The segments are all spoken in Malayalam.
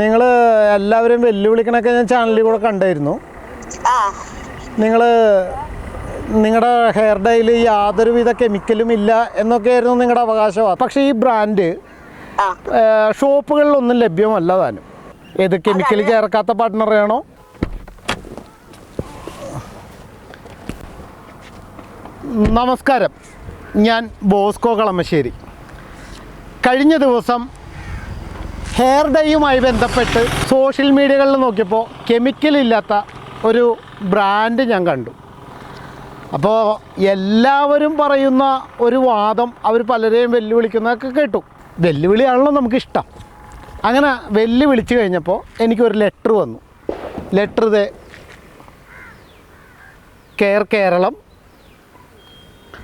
നിങ്ങൾ എല്ലാവരും വെല്ലുവിളിക്കണൊക്കെ ഞാൻ ചാനലിൽ കൂടെ കണ്ടായിരുന്നു. നിങ്ങൾ നിങ്ങളുടെ ഹെയർ ഡൈയിൽ യാതൊരുവിധ കെമിക്കലും ഇല്ല എന്നൊക്കെയായിരുന്നു നിങ്ങളുടെ അവകാശമാണ് പക്ഷേ ഈ ബ്രാൻഡ് ഷോപ്പുകളിലൊന്നും ലഭ്യമല്ല താനും. ഏത് കെമിക്കൽ ചേർക്കാത്ത പാർട്ട്ണറാണോ നമസ്കാരം. ഞാൻ ബോസ്കോ കളമശ്ശേരി. കഴിഞ്ഞ ദിവസം ഹെയർ ഡൈയുമായി ബന്ധപ്പെട്ട് സോഷ്യൽ മീഡിയകളിൽ നോക്കിയപ്പോൾ കെമിക്കൽ ഇല്ലാത്ത ഒരു ബ്രാൻഡ് ഞാൻ കണ്ടു. അപ്പോൾ എല്ലാവരും പറയുന്ന ഒരു വാദം അവർ പലരെയും വെല്ലുവിളിക്കുന്നതൊക്കെ കേട്ടു. വെല്ലുവിളിയാണല്ലോ നമുക്കിഷ്ടം. അങ്ങനെ വെല്ലുവിളിച്ച് കഴിഞ്ഞപ്പോൾ എനിക്കൊരു ലെറ്റർ വന്നു. ലെറ്റർ ഇത് കെയർ കേരളം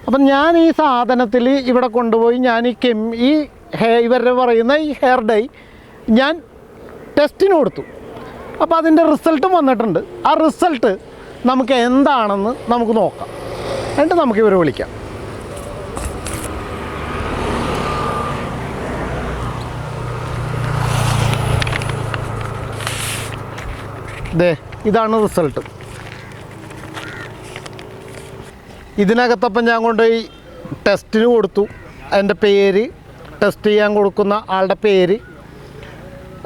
അപ്പം ഞാൻ ഈ സാധനത്തിൽ ഇവിടെ കൊണ്ടുപോയി ഞാൻ ഈ കെമി ഈ ഹെയർ ഇവരുടെ പറയുന്ന ഈ ഹെയർ ഡൈ ഞാൻ ടെസ്റ്റിന് കൊടുത്തു. അപ്പോൾ അതിന്റെ റിസൾട്ടും വന്നിട്ടുണ്ട്. ആ റിസൾട്ട് നമുക്ക് എന്താണെന്ന് നമുക്ക് നോക്കാം. എന്നിട്ട് നമുക്ക് ഇവരെ വിളിക്കാം. ദേ ഇതാണ് റിസൾട്ട് ഇതിനകത്തപ്പം ഞാൻ കൊണ്ടുപോയി ടെസ്റ്റിന് കൊടുത്തു. എന്റെ പേര് ടെസ്റ്റ് ചെയ്യാൻ കൊടുക്കുന്ന ആളുടെ പേര്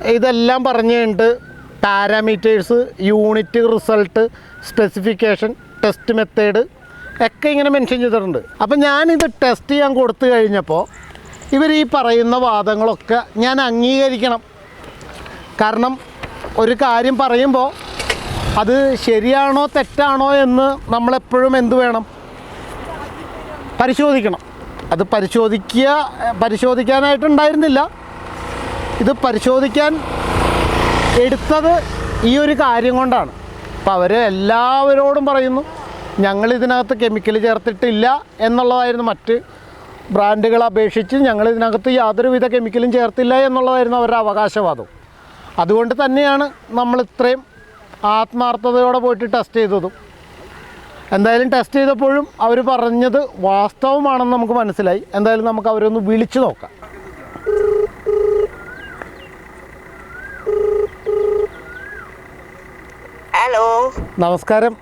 ഇതെല്ലാം പറഞ്ഞു കഴിഞ്ഞിട്ട് parameters unit result specification test method ഒക്കെ ഇങ്ങനെ മെൻഷൻ ചെയ്തിട്ടുണ്ട്. അപ്പം ഞാനിത് ടെസ്റ്റ് ചെയ്യാൻ കൊടുത്തു കഴിഞ്ഞപ്പോൾ ഇവർ ഈ പറയുന്ന വാദങ്ങളൊക്കെ ഞാൻ അംഗീകരിക്കണം. കാരണം ഒരു കാര്യം പറയുമ്പോൾ അത് ശരിയാണോ തെറ്റാണോ എന്ന് നമ്മളെപ്പോഴും എന്ത് വേണം? പരിശോധിക്കണം. അത് പരിശോധിക്കുക പരിശോധിക്കാനായിട്ടുണ്ടായിരുന്നില്ല. ഇത് പരിശോധിക്കാൻ എടുത്തത് ഈ ഒരു കാര്യം കൊണ്ടാണ്. അപ്പോൾ അവർ എല്ലാവരോടും പറയുന്നു ഞങ്ങൾ ഇതിനകത്ത് കെമിക്കൽ ചേർത്തിട്ടില്ല എന്നുള്ളതായിരുന്നു മറ്റ് ബ്രാൻഡുകളെ അപേക്ഷിച്ച് ഞങ്ങൾ ഇതിനകത്ത് യാതൊരുവിധ കെമിക്കലും ചേർത്തില്ല എന്നുള്ളതായിരുന്നു അവരുടെ അവകാശവാദം. അതുകൊണ്ട് തന്നെയാണ് നമ്മൾ ഇത്രയും ആത്മാർത്ഥതയോടെ പോയിട്ട് ടെസ്റ്റ് ചെയ്തതും. എന്തായാലും ടെസ്റ്റ് ചെയ്തപ്പോഴും അവർ പറഞ്ഞത് വാസ്തവമാണെന്ന് നമുക്ക് മനസ്സിലായി. എന്തായാലും നമുക്ക് അവരൊന്ന് വിളിച്ചു നോക്കാം. നമസ്കാരം.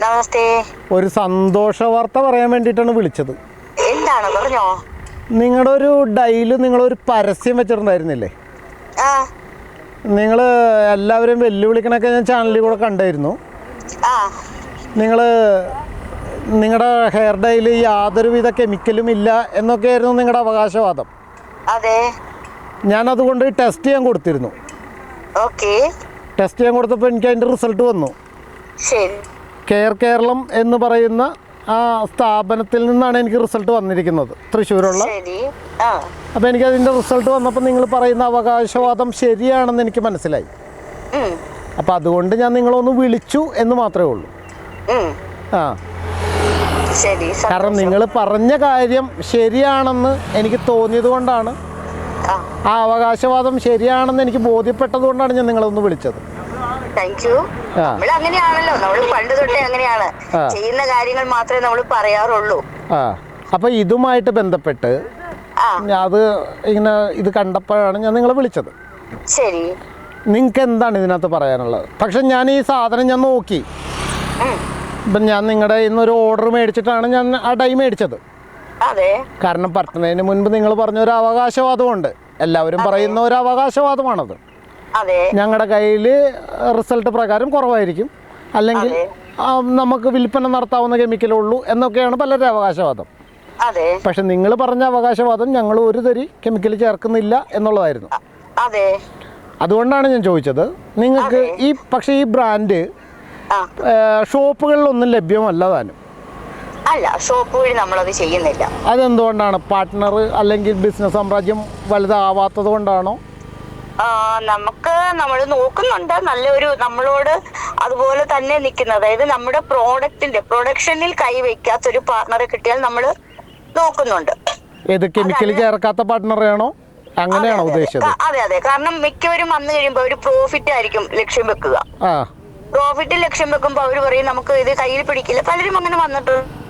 നമസ്തേ. ഒരു സന്തോഷ വാർത്ത പറയാൻ വേണ്ടിട്ടാണ് വിളിച്ചത്. എന്താണ്? പറഞ്ഞോ. നിങ്ങളുടെ ഒരു ഡൈൽ നിങ്ങളൊരു പരസ്യം വെച്ചിട്ടുണ്ടായിരുന്നില്ലേ? ആ. നിങ്ങൾ എല്ലാവരും വെല്ലുവിളിക്കണൊക്കെ ഞാൻ ചാനലിൽ കൂടെ കണ്ടായിരുന്നു. ആ. നിങ്ങൾ നിങ്ങളുടെ ഹെയർ ഡൈയിൽ യാതൊരുവിധ കെമിക്കലും ഇല്ല എന്നൊക്കെയായിരുന്നു നിങ്ങളുടെ അവകാശവാദം. അതെ. ഞാൻ അതുകൊണ്ട് ടെസ്റ്റ് ചെയ്യാൻ കൊടുത്തിരുന്നു. ഓക്കെ. ടെസ്റ്റ് ചെയ്യാൻ കൊടുത്തപ്പോൾ എനിക്ക് അതിന്റെ റിസൾട്ട് വന്നു. ശരി. കെയർ കേരളം എന്ന് പറയുന്ന ആ സ്ഥാപനത്തിൽ നിന്നാണ് എനിക്ക് റിസൾട്ട് വന്നിരിക്കുന്നത്. തൃശ്ശൂരുള്ള. ശരി. അപ്പോൾ എനിക്ക് അതിന്റെ റിസൾട്ട് വന്നപ്പോൾ നിങ്ങൾ പറയുന്ന അവകാശവാദം ശരിയാണെന്ന് എനിക്ക് മനസ്സിലായി. അപ്പൊ അതുകൊണ്ട് ഞാൻ നിങ്ങളൊന്ന് വിളിച്ചു എന്ന് മാത്രമേ ഉള്ളൂ. ആ. ശരി കാരണം നിങ്ങൾ പറഞ്ഞ കാര്യം ശരിയാണെന്ന് എനിക്ക് തോന്നിയത് കൊണ്ടാണ്. ആ. ആ അവകാശവാദം ശരിയാണെന്ന് എനിക്ക് ബോധ്യപ്പെട്ടത് കൊണ്ടാണ് ഞാൻ നിങ്ങളൊന്ന് വിളിച്ചത്. താങ്ക് യു നമ്മൾ അങ്ങനെയാണല്ലോ. നമ്മൾ പണ്ട് തൊട്ടേ അങ്ങനെയാണ്. ചെയ്യുന്ന കാര്യങ്ങൾ മാത്രമേ നമ്മൾ പറയാറുള്ളൂ. അപ്പൊ ഇതുമായിട്ട് ബന്ധപ്പെട്ട് അത് ഇങ്ങനെ ഇത് കണ്ടപ്പോഴാണ് ഞാൻ നിങ്ങളെ വിളിച്ചത്. ശരി. നിങ്ങൾക്ക് എന്താണ് ഇതിനകത്ത് പറയാനുള്ളത്? പക്ഷെ ഞാൻ ഈ സാധനം ഞാൻ നോക്കി. ഇപ്പൊ ഞാൻ നിങ്ങളുടെ ഇന്നൊരു ഓർഡർ മേടിച്ചിട്ടാണ് ഞാൻ ആ ഡൈ മേടിച്ചത്. കാരണം പറ്റുന്നതിന് മുൻപ് നിങ്ങൾ പറഞ്ഞ ഒരു അവകാശവാദമുണ്ട്. എല്ലാവരും പറയുന്ന ഒരു അവകാശവാദമാണത്. ഞങ്ങളുടെ കയ്യിൽ റിസൾട്ട് പ്രകാരം കുറവായിരിക്കും. അല്ലെങ്കിൽ നമുക്ക് വിൽപ്പന നടത്താവുന്ന കെമിക്കലേ ഉള്ളൂ എന്നൊക്കെയാണ് പലരുടെ അവകാശവാദം. പക്ഷെ നിങ്ങൾ പറഞ്ഞ അവകാശവാദം ഞങ്ങൾ ഒരു തരി കെമിക്കൽ ചേർക്കുന്നില്ല എന്നുള്ളതായിരുന്നു. അതെ. അതുകൊണ്ടാണ് ഞാൻ ചോദിച്ചത്. നിങ്ങൾക്ക് ഈ പക്ഷേ ഈ ബ്രാൻഡ് ഷോപ്പുകളിലൊന്നും ലഭ്യമല്ല താനും. അല്ല ഷോപ്പ് വഴി നമ്മളത് ചെയ്യുന്നില്ല. അതെന്തുകൊണ്ടാണ്? പാർട്ട്ണർ അല്ലെങ്കിൽ ബിസിനസ് സാമ്രാജ്യം വലുതാവാത്തത് കൊണ്ടാണോ? നമുക്ക് നമ്മൾ നോക്കുന്നുണ്ട്. നല്ലൊരു നമ്മളോട് അതുപോലെ തന്നെ നിൽക്കുന്ന അതായത് നമ്മുടെ പ്രോഡക്റ്റിന്റെ പ്രൊഡക്ഷനിൽ കൈവയ്ക്കാത്ത ഒരു പാർട്ണറെ കിട്ടിയാൽ നമ്മൾ നോക്കുന്നുണ്ട്. ഏത് കെമിക്കൽ ചേർക്കാത്ത പാർട്ണറെയാണോ അങ്ങനെയാണോ അതെ, അതെ. ഉദ്ദേശിച്ചത്? അതെ അതെ. കാരണം മിക്കവരും വന്നു കഴിയുമ്പോൾ ഒരു പ്രോഫിറ്റ് ആയിരിക്കും ലക്ഷ്യം വെക്കുക. പ്രോഫിറ്റ് ലക്ഷ്യം വെക്കുമ്പോൾ അവർ പറയും നമുക്ക് ഇത് കയ്യിൽ പിടിക്കില്ല. പലരും അങ്ങനെ വന്നിട്ടുണ്ട്.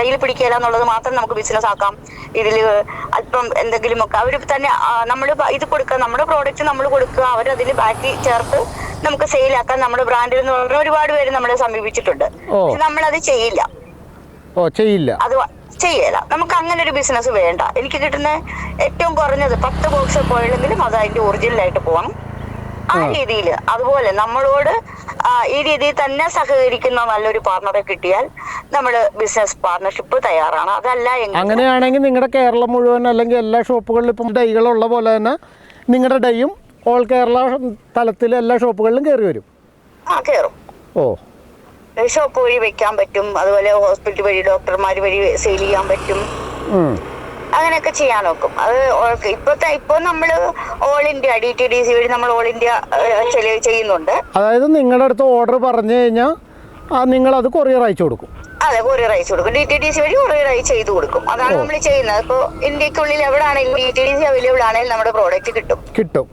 കയ്യിൽ പിടിക്കില്ല എന്നുള്ളത് മാത്രം നമുക്ക് ബിസിനസ് ആക്കാം. ഇതിൽ അല്പം എന്തെങ്കിലുമൊക്കെ അവർ തന്നെ നമ്മൾ ഇത് കൊടുക്കുക നമ്മുടെ പ്രോഡക്റ്റ് നമ്മൾ കൊടുക്കുക അവരതിൽ ബാറ്റി ചേർത്ത് നമുക്ക് സെയിലാക്കാൻ നമ്മുടെ ബ്രാൻഡിൽ എന്ന് പറഞ്ഞ ഒരുപാട് പേര് നമ്മളെ സമീപിച്ചിട്ടുണ്ട്. പക്ഷെ നമ്മളത് ചെയ്യില്ല. ഓ ചെയ്യില്ല. അത് ചെയ്യല നമുക്ക് അങ്ങനെ ഒരു ബിസിനസ് വേണ്ട. എനിക്ക് കിട്ടുന്ന ഏറ്റവും കുറഞ്ഞത് പത്ത് ബോക്സ് പോയില്ലെങ്കിലും അത് അതിന്റെ ഒറിജിനലായിട്ട് പോകണം. ആ രീതിയിൽ അതുപോലെ നമ്മളോട് ഈ രീതിയിൽ തന്നെ സഹകരിക്കുന്ന നല്ലൊരു പാർട്ണറെ കിട്ടിയാൽ നമ്മൾ ബിസിനസ് പാർട്ണർഷിപ്പ് തയ്യാറാണ്. അതല്ല അങ്ങനെയാണെങ്കിൽ നിങ്ങളുടെ കേരളം മുഴുവൻ അല്ലെങ്കിൽ എല്ലാ ഷോപ്പുകളിലും ഇപ്പം ഡൈകളുള്ള പോലെ തന്നെ നിങ്ങളുടെ ഡൈയും ഓൾ കേരള തലത്തിൽ എല്ലാ ഷോപ്പുകളിലും കയറി വരും. ആ കയറും ഓ. ഷോപ്പ് വഴി വെക്കാൻ പറ്റും. അതുപോലെ ഹോസ്പിറ്റൽ വഴി ഡോക്ടർമാർ വഴി സെയിൽ ചെയ്യാൻ പറ്റും. അങ്ങനെയൊക്കെ ചെയ്യാൻ നോക്കും. അത് ഇപ്പോഴത്തെ ഇപ്പോൾ നമ്മൾ all India D T D C വഴി നമ്മൾ ഓൾ ഇന്ത്യ ചെയ്യുന്നുണ്ട്. അതായത് നിങ്ങളുടെ അടുത്ത് ഓർഡർ പറഞ്ഞു കഴിഞ്ഞാൽ നിങ്ങൾ അത് കൊറിയർ അയച്ചു കൊടുക്കും. അതെ കൊറിയർ അയച്ചു കൊടുക്കും. ഡി ടി ഡി സി വഴി കൊറിയർ അയച്ച് ചെയ്തു കൊടുക്കും. അതാണ് നമ്മൾ ചെയ്യുന്നത്. ഇപ്പോൾ ഇന്ത്യക്കുള്ളിൽ എവിടെയാണെങ്കിലും D T D C available ആണെങ്കിൽ നമ്മുടെ പ്രോഡക്റ്റ് കിട്ടും. കിട്ടും.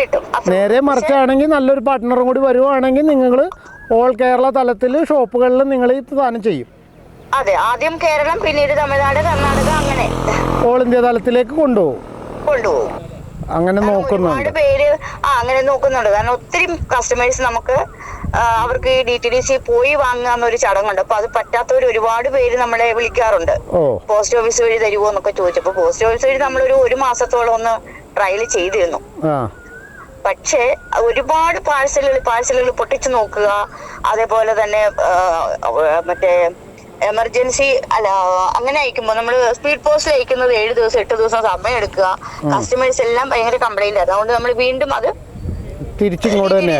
കിട്ടും. നേരെ മറിച്ചാണെങ്കിൽ നല്ലൊരു പാർട്ട്ണറും കൂടി വരുവാണെങ്കിൽ നിങ്ങൾ ഓൾ കേരള തലത്തിൽ ഷോപ്പുകളിൽ നിങ്ങൾ ഈ സാധനം ചെയ്യും. അതെ ആദ്യം കേരളം പിന്നീട് തമിഴ്നാട് കർണാടക അങ്ങനെ. ഓൾ ഇന്ത്യ തലത്തിലേക്ക് കൊണ്ടുപോകും. കൊണ്ടുപോകും. അങ്ങനെ നോക്കുന്നുണ്ട്. പേര് ആ അങ്ങനെ നോക്കുന്നുണ്ട്. കാരണം ഒത്തിരി കസ്റ്റമേഴ്സ് നമുക്ക് അവർക്ക് ഈ ഡി ടി ഡി സി പോയി വാങ്ങാന്ന് ഒരു ചടങ്ങുണ്ട് അപ്പൊ അത് പറ്റാത്തവർ ഒരുപാട് പേര് നമ്മളെ വിളിക്കാറുണ്ട്. പോസ്റ്റ് ഓഫീസ് വഴി തരുമോ എന്നൊക്കെ ചോദിച്ചപ്പോ പോസ്റ്റ് ഓഫീസ് വഴി നമ്മളൊരു ഒരു മാസത്തോളം ഒന്ന് ട്രയൽ ചെയ്തിരുന്നു. പക്ഷേ ഒരുപാട് പാഴ്സലുകൾ പാഴ്സലുകൾ പൊട്ടിച്ചു നോക്കുക. അതേപോലെ തന്നെ മറ്റേ എമർജൻസി അല്ല അങ്ങനെ അയക്കുമ്പോൾ നമ്മൾ സ്പീഡ് പോസ്റ്റിൽ അയക്കുന്നത് ഏഴ് ദിവസം എട്ട് ദിവസം സമയം എടുക്കുക. കസ്റ്റമേഴ്സ് എല്ലാം ഭയങ്കര കംപ്ലൈന്റ് അതുകൊണ്ട് നമ്മൾ വീണ്ടും അത് തിരിച്ചിങ്ങോട്ട് തന്നെ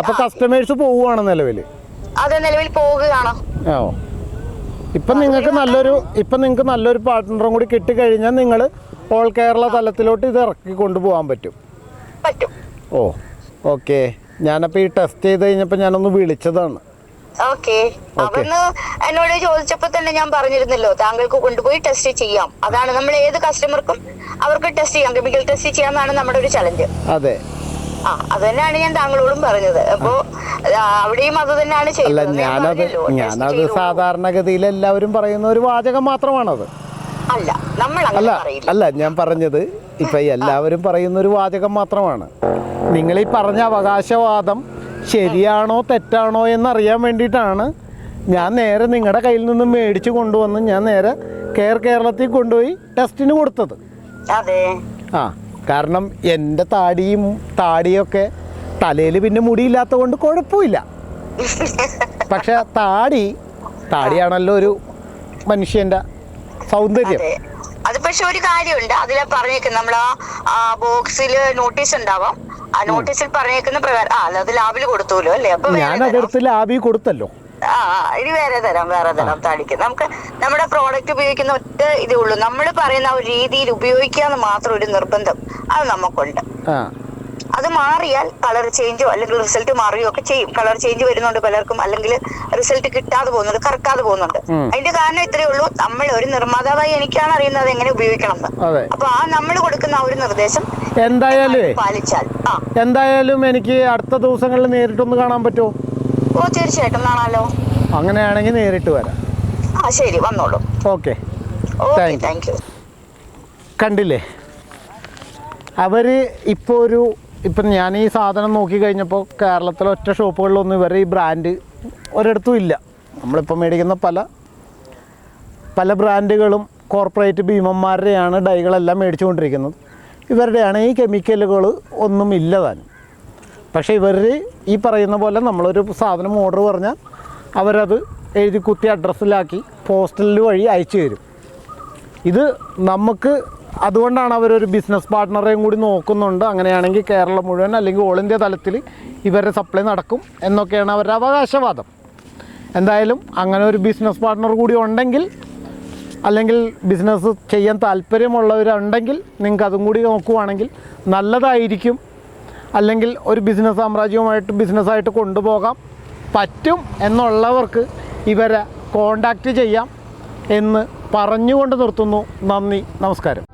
അപ്പൊ കസ്റ്റമേഴ്സ് പോവുകയാണ് നിലവിൽ അതെ നിലവിൽ പോവുകയാണ്. ഇപ്പം നിങ്ങൾക്ക് നല്ലൊരു ഇപ്പൊ നിങ്ങൾക്ക് നല്ലൊരു പാർട്ട്ണറും കൂടി കിട്ടിക്കഴിഞ്ഞാൽ നിങ്ങൾ ഓൾ കേരള തലത്തിലോട്ട് ഇത് ഇറക്കി കൊണ്ടുപോകാൻ പറ്റും. പറ്റും. ഓ ഓക്കെ ഞാനപ്പോൾ ഈ ടെസ്റ്റ് ചെയ്ത് കഴിഞ്ഞപ്പോൾ ഞാനൊന്ന് വിളിച്ചതാണ്. ഓക്കെ അവിടുന്ന് എന്നോട് ചോദിച്ചപ്പോ തന്നെ ഞാൻ പറഞ്ഞിരുന്നല്ലോ താങ്കൾക്ക് കൊണ്ടുപോയി ടെസ്റ്റ് ചെയ്യാം. അതാണ് നമ്മൾ ഏത് കസ്റ്റമർക്കും അവർക്ക് ടെസ്റ്റ് ചെയ്യാം. കെമിക്കൽ ടെസ്റ്റ് ചെയ്യാന്നാണ് നമ്മുടെ ഒരു ചലഞ്ച് അതെ. ആ അത് തന്നെയാണ് ഞാൻ താങ്കളോടും പറഞ്ഞത്. അപ്പോ അവിടെയും അത് തന്നെയാണ് അല്ല ചെയ്യുന്നത് ഞാനത് ഞാനത് സാധാരണഗതിയിൽ എല്ലാവരും പറയുന്ന ഒരു വാചകം മാത്രമാണത്. അല്ല നമ്മൾ അല്ല അല്ല ഞാൻ പറഞ്ഞത് ഇപ്പൊ എല്ലാവരും പറയുന്ന ഒരു വാചകം മാത്രമാണ്. നിങ്ങൾ ഈ പറഞ്ഞ അവകാശവാദം ശരിയാണോ തെറ്റാണോ എന്നറിയാൻ വേണ്ടിയിട്ടാണ് ഞാൻ നേരെ നിങ്ങളുടെ കയ്യിൽ നിന്ന് മേടിച്ച് കൊണ്ടുവന്ന് ഞാൻ നേരെ കെയർ കേരളത്തിൽ കൊണ്ടുപോയി ടെസ്റ്റിന് കൊടുത്തത്. ആ കാരണം എന്റെ താടിയും താടിയൊക്കെ തലയിൽ പിന്നെ മുടിയില്ലാത്ത കൊണ്ട് കുഴപ്പമില്ല. പക്ഷെ താടി താടിയാണല്ലോ ഒരു മനുഷ്യന്റെ സൗന്ദര്യം. അതെ. അത് പക്ഷെ ഒരു കാര്യമുണ്ട്. അതിലെ പറഞ്ഞേക്കുന്നത് നമ്മൾ ആ ബോക്സിൽ നോട്ടീസ് ഉണ്ടാവാം. ആ നോട്ടീസിൽ പറഞ്ഞേക്കുന്ന പ്രകാരം ആ അത് ലാബിൽ കൊടുത്തോലോ അല്ലേ? അപ്പൊ ഞാൻ അതെടുത്ത് ലാബിൽ കൊടുത്തല്ലോ. ആ ഇനി വേറെ തരാം വേറെ തരാം താടിക്ക്. നമുക്ക് നമ്മുടെ പ്രോഡക്റ്റ് ഉപയോഗിക്കുന്ന ഒറ്റ ഇതേ ഉള്ളൂ. നമ്മൾ പറയുന്ന ആ ഒരു രീതിയിൽ ഉപയോഗിക്കാന്ന് മാത്രം ഒരു നിർബന്ധം അത് നമുക്കുണ്ട്. അത് മാറിയാൽ കളർ ചേഞ്ചോ അല്ലെങ്കിൽ റിസൾട്ട് മാറുകയോ ഒക്കെ ചെയ്യും. കളർ ചേഞ്ച് വരുന്നുണ്ട് പലർക്കും. അല്ലെങ്കിൽ റിസൾട്ട് കിട്ടാതെ പോകുന്നുണ്ട് കറക്കാതെ പോകുന്നുണ്ട്. അതിന്റെ കാരണം ഇത്രയേ ഉള്ളൂ. നമ്മൾ ഒരു നിർമ്മാതാവായി എനിക്കാണ് അറിയുന്നത് എങ്ങനെ ഉപയോഗിക്കണം എന്ന്. അപ്പൊ ആ നമ്മൾ കൊടുക്കുന്ന ആ ഒരു നിർദ്ദേശം എന്തായാലും പാലിച്ചാൽ എന്തായാലും എനിക്ക് അടുത്ത ദിവസങ്ങളിൽ നേരിട്ടൊന്ന് കാണാൻ പറ്റുമോ? ഓ തീർച്ചയായിട്ടും കാണാലോ. അങ്ങനെയാണെങ്കിൽ നേരിട്ട് വരാം. ആ ശരി. വന്നോളൂ. ഓക്കെ. Thank you. കണ്ടില്ലേ? അവർ ഇപ്പോൾ ഒരു ഇപ്പം ഞാൻ ഈ സാധനം നോക്കി കഴിഞ്ഞപ്പോൾ കേരളത്തിലെ ഒറ്റ ഷോപ്പുകളിലൊന്നും ഇവരെ ഈ ബ്രാൻഡ് ഒരിടത്തും ഇല്ല. നമ്മളിപ്പോൾ മേടിക്കുന്ന പല പല ബ്രാൻഡുകളും കോർപ്പറേറ്റ് ഭീമന്മാരുടെയാണ് ഡൈകളെല്ലാം മേടിച്ചുകൊണ്ടിരിക്കുന്നത്. ഇവരുടെയാണ് ഈ കെമിക്കലുകൾ ഒന്നും ഇല്ല പക്ഷേ ഇവർ ഈ പറയുന്ന പോലെ നമ്മളൊരു സാധനം ഓർഡർ പറഞ്ഞാൽ അവരത് എഴുതി കുത്തി അഡ്രസ്സിലാക്കി പോസ്റ്റൽ വഴി അയച്ചു തരും. ഇത് നമുക്ക് അതുകൊണ്ടാണ് അവരൊരു ബിസിനസ് പാർട്ട്ണറെയും കൂടി നോക്കുന്നുണ്ട്. അങ്ങനെയാണെങ്കിൽ കേരളം മുഴുവൻ അല്ലെങ്കിൽ ഓൾ ഇന്ത്യ തലത്തിൽ ഇവരുടെ സപ്ലൈ നടക്കും എന്നൊക്കെയാണ് അവരുടെ അവകാശവാദം. എന്തായാലും അങ്ങനെ ഒരു ബിസിനസ് പാർട്ട്ണർ കൂടി ഉണ്ടെങ്കിൽ അല്ലെങ്കിൽ ബിസിനസ് ചെയ്യാൻ താല്പര്യമുള്ളവരുണ്ടെങ്കിൽ നിങ്ങൾക്ക് അതും കൂടി നോക്കുവാണെങ്കിൽ നല്ലതായിരിക്കും. അല്ലെങ്കിൽ ഒരു ബിസിനസ് സാമ്രാജ്യവുമായിട്ട് ബിസിനസ്സായിട്ട് കൊണ്ടുപോകാം. പറ്റും എന്നുള്ളവർക്ക് ഇവരെ കോണ്ടാക്റ്റ് ചെയ്യാം എന്ന് പറഞ്ഞുകൊണ്ട് നിർത്തുന്നു. നന്ദി നമസ്കാരം.